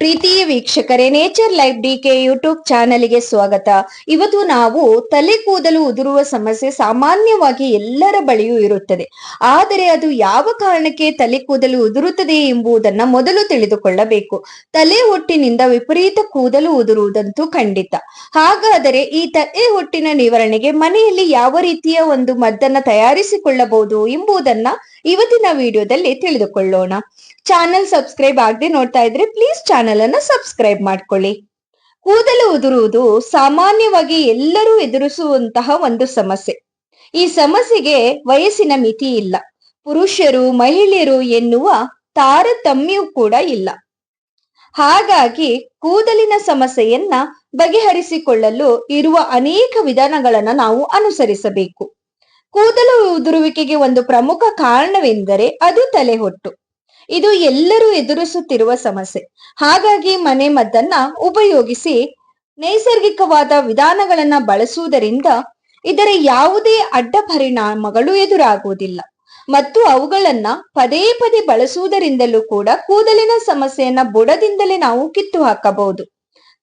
ಪ್ರೀತಿಯ ವೀಕ್ಷಕರೇ nature life D K YouTube ಚಾನೆಲ್ಗೆ ಸ್ವಾಗತ. ಇವತ್ತು ನಾವು ತಲೆ ಕೂದಲು ಉದುರುವ ಸಮಸ್ಯೆ ಸಾಮಾನ್ಯವಾಗಿ ಎಲ್ಲರ ಬಳಿಯೂ ಇರುತ್ತದೆ. ಆದರೆ ಅದು ಯಾವ ಕಾರಣಕ್ಕೆ ತಲೆ ಕೂದಲು ಉದುರುತ್ತದೆ ಎಂಬುದನ್ನ ಮೊದಲು ತಿಳಿದುಕೊಳ್ಳಬೇಕು. ತಲೆ ಹೊಟ್ಟಿನಿಂದ ವಿಪರೀತ ಕೂದಲು ಉದುರುವುದಂತೂ ಖಂಡಿತ. ಹಾಗಾದರೆ ಈ ತಲೆ ಹೊಟ್ಟಿನ ನಿವಾರಣೆಗೆ ಮನೆಯಲ್ಲಿ ಯಾವ ರೀತಿಯ ಒಂದು ಮದ್ದನ್ನ ತಯಾರಿಸಿಕೊಳ್ಳಬಹುದು ಎಂಬುದನ್ನ ಇವತ್ತಿನ ವಿಡಿಯೋದಲ್ಲಿ ತಿಳಿದುಕೊಳ್ಳೋಣ. ಚಾನೆಲ್ ಸಬ್ಸ್ಕ್ರೈಬ್ ಆಗದೆ ನೋಡ್ತಾ ಇದ್ರೆ ಪ್ಲೀಸ್ ಚಾನೆಲ್ ಅನ್ನ ಸಬ್ಸ್ಕ್ರೈಬ್ ಮಾಡ್ಕೊಳ್ಳಿ. ಕೂದಲು ಉದುರುವುದು ಸಾಮಾನ್ಯವಾಗಿ ಎಲ್ಲರೂ ಎದುರಿಸುವಂತಹ ಒಂದು ಸಮಸ್ಯೆ. ಈ ಸಮಸ್ಯೆಗೆ ವಯಸ್ಸಿನ ಮಿತಿ ಇಲ್ಲ. ಪುರುಷರು, ಮಹಿಳೆಯರು ಎನ್ನುವ ತಾರತಮ್ಯೂ ಕೂಡ ಇಲ್ಲ. ಹಾಗಾಗಿ ಕೂದಲಿನ ಸಮಸ್ಯೆಯನ್ನ ಬಗೆಹರಿಸಿಕೊಳ್ಳಲು ಇರುವ ಅನೇಕ ವಿಧಾನಗಳನ್ನು ನಾವು ಅನುಸರಿಸಬೇಕು. ಕೂದಲು ಉದುರುವಿಕೆಗೆ ಒಂದು ಪ್ರಮುಖ ಕಾರಣವೆಂದರೆ ಅದು ತಲೆಹೊಟ್ಟು. ಇದು ಎಲ್ಲರೂ ಎದುರಿಸುತ್ತಿರುವ ಸಮಸ್ಯೆ. ಹಾಗಾಗಿ ಮನೆ ಮದ್ದನ್ನ ಉಪಯೋಗಿಸಿ ನೈಸರ್ಗಿಕವಾದ ವಿಧಾನಗಳನ್ನ ಬಳಸುವುದರಿಂದ ಇದರ ಯಾವುದೇ ಅಡ್ಡ ಪರಿಣಾಮಗಳು ಎದುರಾಗುವುದಿಲ್ಲ. ಮತ್ತು ಅವುಗಳನ್ನ ಪದೇ ಪದೇ ಬಳಸುವುದರಿಂದಲೂ ಕೂಡ ಕೂದಲಿನ ಸಮಸ್ಯೆಯನ್ನ ಬುಡದಿಂದಲೇ ನಾವು ಕಿತ್ತು ಹಾಕಬಹುದು.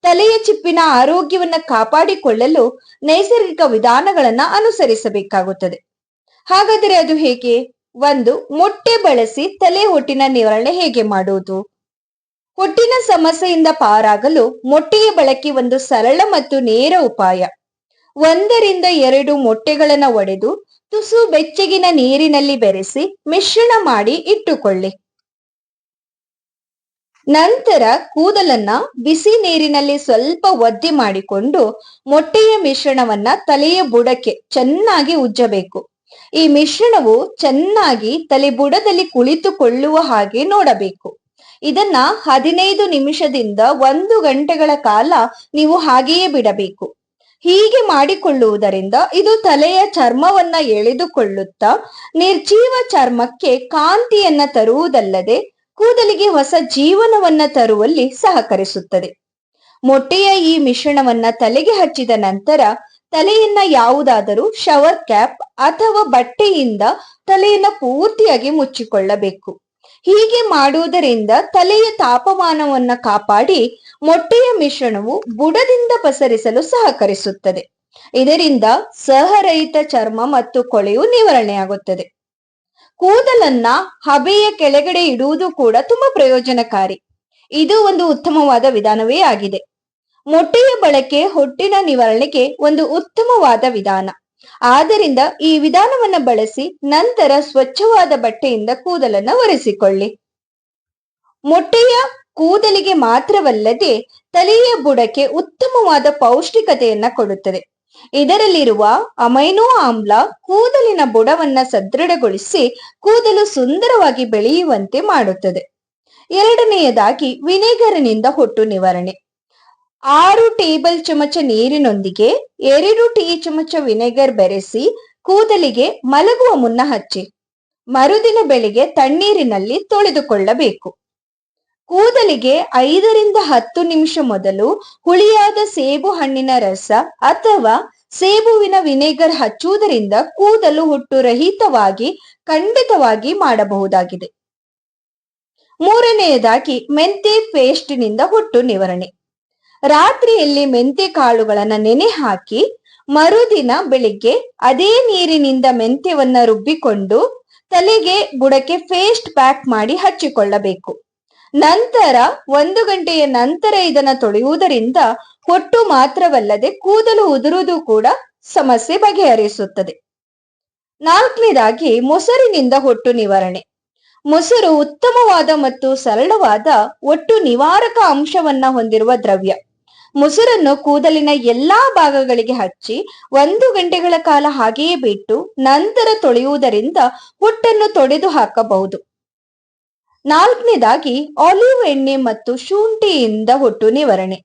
ತಲೆಯ ಚಿಪ್ಪಿನ ಆರೋಗ್ಯವನ್ನ ಕಾಪಾಡಿಕೊಳ್ಳಲು ನೈಸರ್ಗಿಕ ವಿಧಾನಗಳನ್ನ ಅನುಸರಿಸಬೇಕಾಗುತ್ತದೆ. ಹಾಗಾದರೆ ಅದು ಹೇಗೆ? ಒಂದು ಮೊಟ್ಟೆ ಬಳಸಿ ತಲೆ ಹೊಟ್ಟಿನ ನಿವಾರಣೆ ಹೇಗೆ ಮಾಡುವುದು? ಹೊಟ್ಟಿನ ಸಮಸ್ಯೆಯಿಂದ ಪಾರಾಗಲು ಮೊಟ್ಟೆಯ ಬಳಕೆ ಒಂದು ಸರಳ ಮತ್ತು ನೇರ ಉಪಾಯ. ಒಂದರಿಂದ ಎರಡು ಮೊಟ್ಟೆಗಳನ್ನ ಒಡೆದು ತುಸು ಬೆಚ್ಚಗಿನ ನೀರಿನಲ್ಲಿ ಬೆರೆಸಿ ಮಿಶ್ರಣ ಮಾಡಿ ಇಟ್ಟುಕೊಳ್ಳಿ. ನಂತರ ಕೂದಲನ್ನ ಬಿಸಿ ನೀರಿನಲ್ಲಿ ಸ್ವಲ್ಪ ಒದ್ದೆ ಮಾಡಿಕೊಂಡು ಮೊಟ್ಟೆಯ ಮಿಶ್ರಣವನ್ನ ತಲೆಯ ಬುಡಕ್ಕೆ ಚೆನ್ನಾಗಿ ಉಜ್ಜಬೇಕು. ಈ ಮಿಶ್ರಣವು ಚೆನ್ನಾಗಿ ತಲೆಬುಡದಲ್ಲಿ ಕುಳಿತುಕೊಳ್ಳುವ ಹಾಗೆ ನೋಡಬೇಕು. ಇದನ್ನ ಹದಿನೈದು ನಿಮಿಷದಿಂದ ಒಂದು ಗಂಟೆಗಳ ಕಾಲ ನೀವು ಹಾಗೆಯೇ ಬಿಡಬೇಕು. ಹೀಗೆ ಮಾಡಿಕೊಳ್ಳುವುದರಿಂದ ಇದು ತಲೆಯ ಚರ್ಮವನ್ನ ಎಳೆದುಕೊಳ್ಳುತ್ತಾ, ನಿರ್ಜೀವ ಚರ್ಮಕ್ಕೆ ಕಾಂತಿಯನ್ನ ತರುವುದಲ್ಲದೆ ಕೂದಲಿಗೆ ಹೊಸ ಜೀವನವನ್ನ ತರುವಲ್ಲಿ ಸಹಕರಿಸುತ್ತದೆ. ಮೊಟ್ಟೆಯ ಈ ಮಿಶ್ರಣವನ್ನ ತಲೆಗೆ ಹಚ್ಚಿದ ನಂತರ ತಲೆಯನ್ನ ಯಾವುದಾದರೂ ಶವರ್ ಕ್ಯಾಪ್ ಅಥವಾ ಬಟ್ಟೆಯಿಂದ ತಲೆಯನ್ನ ಪೂರ್ತಿಯಾಗಿ ಮುಚ್ಚಿಕೊಳ್ಳಬೇಕು. ಹೀಗೆ ಮಾಡುವುದರಿಂದ ತಲೆಯ ತಾಪಮಾನವನ್ನ ಕಾಪಾಡಿ ಮೊಟ್ಟೆಯ ಮಿಶ್ರಣವು ಬುಡದಿಂದ ಪಸರಿಸಲು ಸಹಕರಿಸುತ್ತದೆ. ಇದರಿಂದ ಸಹರಹಿತ ಚರ್ಮ ಮತ್ತು ಕೊಳೆಯು ನಿವಾರಣೆಯಾಗುತ್ತದೆ. ಕೂದಲನ್ನ ಹಬೆಯ ಕೆಳಗಡೆ ಇಡುವುದು ಕೂಡ ತುಂಬಾ ಪ್ರಯೋಜನಕಾರಿ. ಇದು ಒಂದು ಉತ್ತಮವಾದ ವಿಧಾನವೇ ಆಗಿದೆ. ಮೊಟ್ಟೆಯ ಬಳಕೆ ಹೊಟ್ಟಿನ ನಿವಾರಣೆಗೆ ಒಂದು ಉತ್ತಮವಾದ ವಿಧಾನ. ಆದ್ದರಿಂದ ಈ ವಿಧಾನವನ್ನು ಬಳಸಿ ನಂತರ ಸ್ವಚ್ಛವಾದ ಬಟ್ಟೆಯಿಂದ ಕೂದಲನ್ನು ಒರೆಸಿಕೊಳ್ಳಿ. ಮೊಟ್ಟೆಯ ಕೂದಲಿಗೆ ಮಾತ್ರವಲ್ಲದೆ ತಲೆಯ ಬುಡಕ್ಕೆ ಉತ್ತಮವಾದ ಪೌಷ್ಟಿಕತೆಯನ್ನ ಕೊಡುತ್ತದೆ. ಇದರಲ್ಲಿರುವ ಅಮೈನೋ ಆಮ್ಲ ಕೂದಲಿನ ಬುಡವನ್ನ ಸದೃಢಗೊಳಿಸಿ ಕೂದಲು ಸುಂದರವಾಗಿ ಬೆಳೆಯುವಂತೆ ಮಾಡುತ್ತದೆ. ಎರಡನೆಯದಾಗಿ ವಿನೆಗರ್ನಿಂದ ಹೊಟ್ಟು ನಿವಾರಣೆ. ಆರು ಟೇಬಲ್ ಚಮಚ ನೀರಿನೊಂದಿಗೆ ಎರಡು ಟೀ ಚಮಚ ವಿನೆಗರ್ ಬೆರೆಸಿ ಕೂದಲಿಗೆ ಮಲಗುವ ಮುನ್ನ ಹಚ್ಚಿ. ಮರುದಿನ ಬೆಳಿಗ್ಗೆ ತಣ್ಣೀರಿನಲ್ಲಿ ತೊಳೆದುಕೊಳ್ಳಬೇಕು. ಕೂದಲಿಗೆ ಐದರಿಂದ ಹತ್ತು ನಿಮಿಷ ಮೊದಲು ಹುಳಿಯಾದ ಸೇಬು ಹಣ್ಣಿನ ರಸ ಅಥವಾ ಸೇಬುವಿನ ವಿನೆಗರ್ ಹಚ್ಚುವುದರಿಂದ ಕೂದಲು ಹುಟ್ಟು ರಹಿತವಾಗಿ ಖಂಡಿತವಾಗಿ ಮಾಡಬಹುದಾಗಿದೆ. ಮೂರನೆಯದಾಗಿ ಮೆಂತೆ ಪೇಸ್ಟ್ನಿಂದ ಹುಟ್ಟು ನಿವಾರಣೆ. ರಾತ್ರಿಯಲ್ಲಿ ಮೆಂತೆ ಕಾಳುಗಳನ್ನ ನೆನೆ ಹಾಕಿ ಮರುದಿನ ಬೆಳಿಗ್ಗೆ ಅದೇ ನೀರಿನಿಂದ ಮೆಂತ್ಯವನ್ನ ರುಬ್ಬಿಕೊಂಡು ತಲೆಗೆ ಬುಡಕ್ಕೆ ಫೇಸ್ಟ್ ಪ್ಯಾಕ್ ಮಾಡಿ ಹಚ್ಚಿಕೊಳ್ಳಬೇಕು. ನಂತರ ಒಂದು ಗಂಟೆಯ ನಂತರ ಇದನ್ನ ತೊಳೆಯುವುದರಿಂದ ಹೊಟ್ಟು ಮಾತ್ರವಲ್ಲದೆ ಕೂದಲು ಉದುರುವುದು ಕೂಡ ಸಮಸ್ಯೆ ಬಗೆಹರಿಸುತ್ತದೆ. ನಾಲ್ಕನೇದಾಗಿ ಮೊಸರಿನಿಂದ ಹೊಟ್ಟು ನಿವಾರಣೆ. ಮೊಸರು ಉತ್ತಮವಾದ ಮತ್ತು ಸರಳವಾದ ಒಟ್ಟು ನಿವಾರಕ ಅಂಶವನ್ನ ಹೊಂದಿರುವ ದ್ರವ್ಯ. ಮೊಸರನ್ನು ಕೂದಲಿನ ಎಲ್ಲಾ ಭಾಗಗಳಿಗೆ ಹಚ್ಚಿ ಒಂದು ಗಂಟೆಗಳ ಕಾಲ ಹಾಗೆಯೇ ಬಿಟ್ಟು ನಂತರ ತೊಳೆಯುವುದರಿಂದ ಹುಟ್ಟನ್ನು ತೊಡೆದು ಹಾಕಬಹುದು. ನಾಲ್ಕನೇದಾಗಿ ಆಲಿವ್ ಎಣ್ಣೆ ಮತ್ತು ಶುಂಠಿಯಿಂದ ಹುಟ್ಟು ನಿವಾರಣೆ.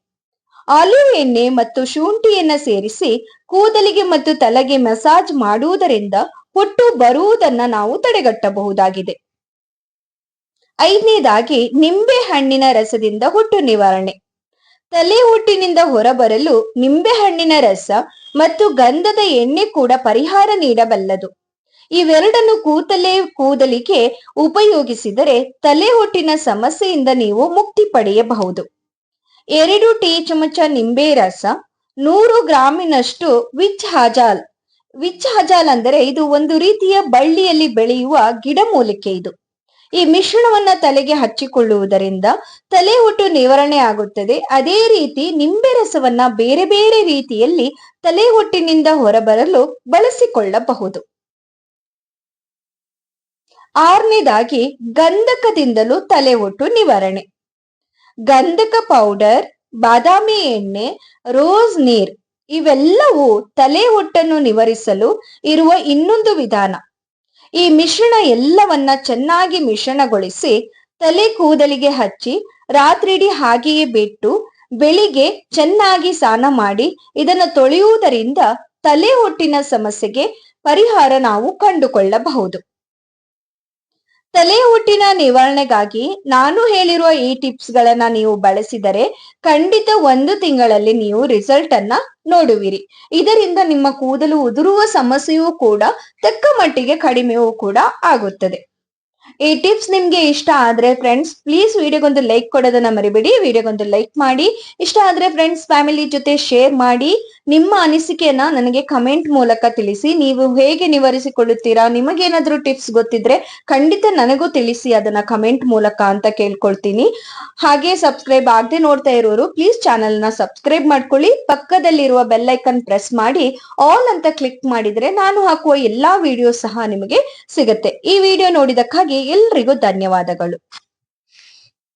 ಆಲಿವ್ ಎಣ್ಣೆ ಮತ್ತು ಶುಂಠಿಯನ್ನ ಸೇರಿಸಿ ಕೂದಲಿಗೆ ಮತ್ತು ತಲೆಗೆ ಮಸಾಜ್ ಮಾಡುವುದರಿಂದ ಹುಟ್ಟು ಬರುವುದನ್ನ ನಾವು ತಡೆಗಟ್ಟಬಹುದಾಗಿದೆ. ಐದನೇದಾಗಿ ನಿಂಬೆ ಹಣ್ಣಿನ ರಸದಿಂದ ಹುಟ್ಟು ನಿವಾರಣೆ. ತಲೆ ಹುಟ್ಟಿನಿಂದ ಹೊರಬರಲು ನಿಂಬೆ ಹಣ್ಣಿನ ರಸ ಮತ್ತು ಗಂಧದ ಎಣ್ಣೆ ಕೂಡ ಪರಿಹಾರ ನೀಡಬಲ್ಲದು. ಇವೆರಡನ್ನು ಕೂತಲೇ ಕೂದಲಿಗೆ ಉಪಯೋಗಿಸಿದರೆ ತಲೆ ಹುಟ್ಟಿನ ಸಮಸ್ಯೆಯಿಂದ ನೀವು ಮುಕ್ತಿ ಪಡೆಯಬಹುದು. ಎರಡು ಟೀ ಚಮಚ ನಿಂಬೆ ರಸ, ನೂರು ಗ್ರಾಮಿನಷ್ಟು ವಿಚ್ ಹಜಾಲ್. ವಿಚ್ ಹಜಾಲ್ ಅಂದರೆ ಇದು ಒಂದು ರೀತಿಯ ಬಳ್ಳಿಯಲ್ಲಿ ಬೆಳೆಯುವ ಗಿಡಮೂಲಿಕೆ ಇದು. ಈ ಮಿಶ್ರಣವನ್ನ ತಲೆಗೆ ಹಚ್ಚಿಕೊಳ್ಳುವುದರಿಂದ ತಲೆ ಒಟ್ಟು ನಿವಾರಣೆ ಆಗುತ್ತದೆ. ಅದೇ ರೀತಿ ನಿಂಬೆ ರಸವನ್ನ ಬೇರೆ ಬೇರೆ ರೀತಿಯಲ್ಲಿ ತಲೆ ಒಟ್ಟಿನಿಂದ ಹೊರಬರಲು ಬಳಸಿಕೊಳ್ಳಬಹುದು. ಆರನೇದಾಗಿ ಗಂಧಕದಿಂದಲೂ ತಲೆ ಒಟ್ಟು ನಿವಾರಣೆ. ಗಂಧಕ ಪೌಡರ್ ಬಾದಾಮಿ ಎಣ್ಣೆ ರೋಸ್ ನೀರ್ ಇವೆಲ್ಲವೂ ತಲೆ ಒಟ್ಟನ್ನು ನಿವಾರಿಸಲು ಇರುವ ಇನ್ನೊಂದು ವಿಧಾನ. ಈ ಮಿಶ್ರಣ ಎಲ್ಲವನ್ನ ಚೆನ್ನಾಗಿ ಮಿಶ್ರಣಗೊಳಿಸಿ ತಲೆ ಕೂದಲಿಗೆ ಹಚ್ಚಿ ರಾತ್ರಿಡಿ ಹಾಗೆಯೇ ಬಿಟ್ಟು ಬೆಳಿಗ್ಗೆ ಚೆನ್ನಾಗಿ ಸ್ನಾನ ಮಾಡಿ ಇದನ್ನು ತೊಳೆಯುವುದರಿಂದ ತಲೆ ಹೊಟ್ಟಿನ ಸಮಸ್ಯೆಗೆ ಪರಿಹಾರ ನಾವು ಕಂಡುಕೊಳ್ಳಬಹುದು. ತಲೆ ಹುಟ್ಟಿನ ನಿವಾರಣೆಗಾಗಿ ನಾನು ಹೇಳಿರುವ ಈ ಟಿಪ್ಸ್ ಗಳನ್ನ ನೀವು ಬಳಸಿದರೆ ಖಂಡಿತ ಒಂದು ತಿಂಗಳಲ್ಲಿ ನೀವು ರಿಸಲ್ಟ್ ಅನ್ನ ನೋಡುವಿರಿ. ಇದರಿಂದ ನಿಮ್ಮ ಕೂದಲು ಉದುರುವ ಸಮಸ್ಯೆಯೂ ಕೂಡ ತಕ್ಕ ಮಟ್ಟಿಗೆ ಕಡಿಮೆಯೂ ಕೂಡ ಆಗುತ್ತದೆ. ಈ ಟಿಪ್ಸ್ ನಿಮ್ಗೆ ಇಷ್ಟ ಆದ್ರೆ ಫ್ರೆಂಡ್ಸ್, ಪ್ಲೀಸ್ ವಿಡಿಯೋಗೊಂದು ಲೈಕ್ ಕೊಡೋದನ್ನ ಮರಿಬೇಡಿ. ವಿಡಿಯೋಗೊಂದು ಲೈಕ್ ಮಾಡಿ. ಇಷ್ಟ ಆದ್ರೆ ಫ್ರೆಂಡ್ಸ್, ಫ್ಯಾಮಿಲಿ ಜೊತೆ ಶೇರ್ ಮಾಡಿ. ನಿಮ್ಮ ಅನಿಸಿಕೆಯನ್ನ ನನಗೆ ಕಮೆಂಟ್ ಮೂಲಕ ತಿಳಿಸಿ, ನೀವು ಹೇಗೆ ನಿವಾರಿಸಿಕೊಳ್ಳುತ್ತೀರಾ? ನಿಮಗೇನಾದ್ರೂ ಟಿಪ್ಸ್ ಗೊತ್ತಿದ್ರೆ ಖಂಡಿತ ನನಗೂ ತಿಳಿಸಿ, ಅದನ್ನ ಕಮೆಂಟ್ ಮೂಲಕ ಅಂತ ಕೇಳ್ಕೊಳ್ತೀನಿ. ಹಾಗೆ ಸಬ್ಸ್ಕ್ರೈಬ್ ಆಗದೆ ನೋಡ್ತಾ ಇರೋರು ಪ್ಲೀಸ್ ಚಾನೆಲ್ನ ಸಬ್ಸ್ಕ್ರೈಬ್ ಮಾಡ್ಕೊಳ್ಳಿ. ಪಕ್ಕದಲ್ಲಿರುವ ಬೆಲ್ ಐಕನ್ ಪ್ರೆಸ್ ಮಾಡಿ ಆಲ್ ಅಂತ ಕ್ಲಿಕ್ ಮಾಡಿದ್ರೆ ನಾನು ಹಾಕುವ ಎಲ್ಲಾ ವಿಡಿಯೋ ಸಹ ನಿಮಗೆ ಸಿಗುತ್ತೆ. ಈ ವಿಡಿಯೋ ನೋಡಿದಕ್ಕಾಗಿ ಎಲ್ರಿಗೂ ಧನ್ಯವಾದಗಳು.